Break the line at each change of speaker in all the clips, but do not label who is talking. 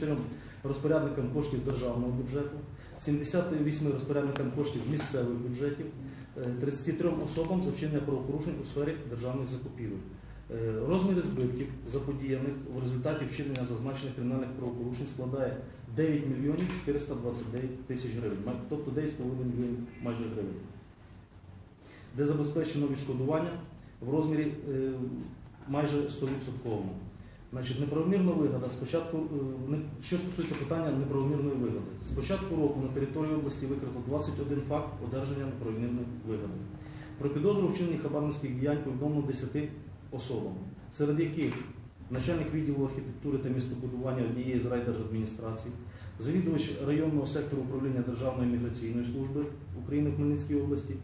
74 розпорядникам коштів державного бюджету, 78 розпорядникам коштів місцевих бюджетів, е, 33 особам за вчинення правопорушень у сфері державних закупівель. Е, Розміри збитків заподіяних в результаті вчинення зазначених кримінальних правопорушень складає 9 мільйонів 429 тисяч гривень, тобто 9,5 мільйонів майже гривень, де забезпечено відшкодування в розмірі е, майже 100%. Значить, неправомірна вигода. Спочатку, е, що стосується питання неправомірної вигоди. З початку року на території області викрито 21 факт одержання неправомірної вигоди. Про підозру вчинення хабарницьких діянь повідомлено 10 особам, серед яких начальник відділу архітектури та містобудування однієї з райдержадміністрацій, завідувач районного сектору управління Державної міграційної служби України в Хмельницькій області,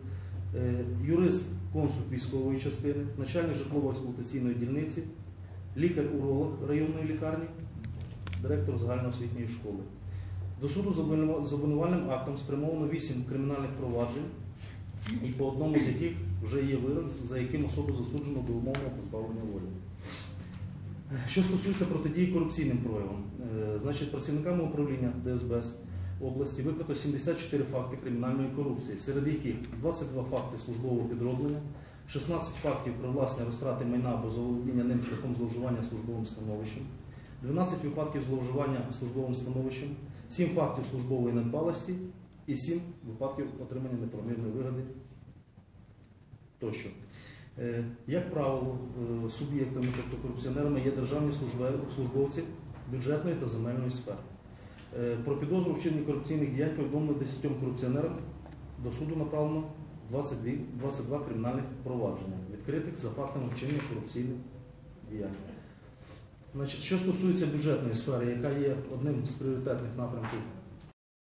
е, юрист консульт військової частини, начальник житлово-експлуатаційної дільниці, лікар-уролог районної лікарні, директор загальноосвітньої школи. До суду з обвинувальним актом спрямовано 8 кримінальних проваджень, і по одному з яких вже є вирок, за яким особу засуджено до умовного позбавлення волі. Що стосується протидії корупційним проявам, е, значить працівниками управління ДСБС області викрито 74 факти кримінальної корупції, серед яких 22 факти службового підроблення, 16 фактів привласнення розтрати майна або заволодіння ним шляхом зловживання службовим становищем, 12 випадків зловживання службовим становищем, 7 фактів службової недбалості і 7 випадків отримання неправомірної вигоди тощо. Е, Як правило, е, суб'єктами, тобто корупціонерами, є державні службовці бюджетної та земельної сфери. Е, Про підозру вчинення корупційних діянь повідомлено 10 корупціонерам. До суду направлено 22, 22 кримінальних провадження, відкритих за фактами вчинення корупційних діянь. Значить, що стосується бюджетної сфери, яка є одним з пріоритетних напрямків